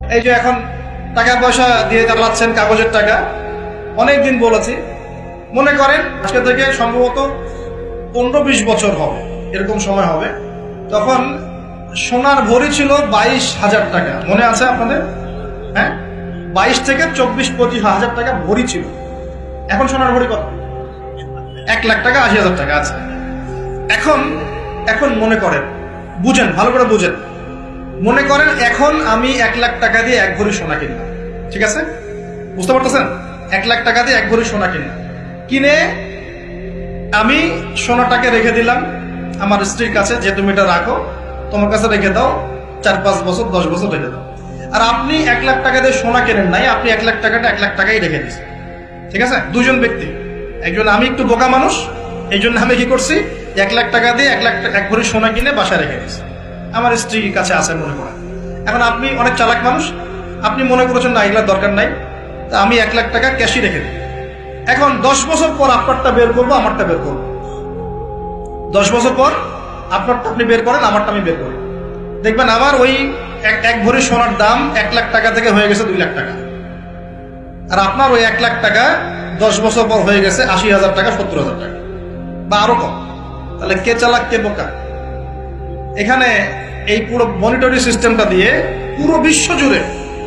এই যে এখন টাকা পয়সা দিয়ে চালাচ্ছেন কাগজের টাকা অনেক দিন বলেছি। মনে করেন, আজকে থেকে সম্ভবত পনেরো বিশ বছর হবে, এরকম সময় হবে। তখন সোনার ভরি ছিল বাইশ হাজার টাকা। মনে আছে আপনাদের? হ্যাঁ? বাইশ থেকে চব্বিশ পঁচিশ হাজার টাকা ভরি ছিল। এখন সোনার ভরি কত? এক লাখ টাকা, আশি হাজার টাকা আছে। এখন এখন মনে করেন, বুঝেন, ভালো করে বুঝেন। মনে করেন এখন আমি এক লাখ টাকা দিয়ে এক ভরি সোনা কিনলাম। ঠিক আছে? বুঝতে পারতেছেন? এক লাখ টাকা দিয়ে এক ভরি সোনা কিনলাম। কিনে আমি সোনাটাকে রেখে দিলাম আমার স্ত্রীর কাছে, যে তুমি এটা রাখো, তোমার কাছে রেখে দাও, চার, পাঁচ বছর, দশ বছর রেখে দাও। আর আপনি এক লাখ টাকা দিয়ে সোনা কেনেন নাই, আপনি এক লাখ টাকাটা এক লাখ টাকাই রেখে দিচ্ছেন ঠিক আছে? দুজন ব্যক্তি। একজন, আমি একটু বোকা মানুষ এই জন্য আমি কি করছি? এক লাখ টাকা দিয়ে এক লাখ, এক ভরি সোনা কিনে বাসায় রেখে দিচ্ছি আমার স্ত্রীর কাছে আছে মনে করেন? এখন আপনি অনেক চালাক মানুষ, আপনি মনে করেছেন, না এগুলোর দরকার নাই। তা আমি এক লাখ টাকা ক্যাশই রেখে দিই এখন দশ বছর পর আপনারটা বের করব, আমারটা বের করব। দশ বছর পর আপনারটা আপনি বের করেন, আমারটা আমি বের করি। দেখবেন আমার ওই এক এক ভরি সোনার দাম এক লাখ টাকা থেকে হয়ে গেছে দুই লাখ টাকা। আর আপনার ওই এক লাখ টাকা দশ বছর পর হয়ে গেছে আশি হাজার টাকা, সত্তর হাজার টাকা। বা আরও কম। তাহলে কে চালাক, কে বোকা? এখানে এই পুরো মনিটরি সিস্টেমটা দিয়ে পুরো বিশ্ব জুড়ে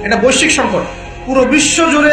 এটা বৈশ্বিক সংকট পুরো বিশ্ব জুড়ে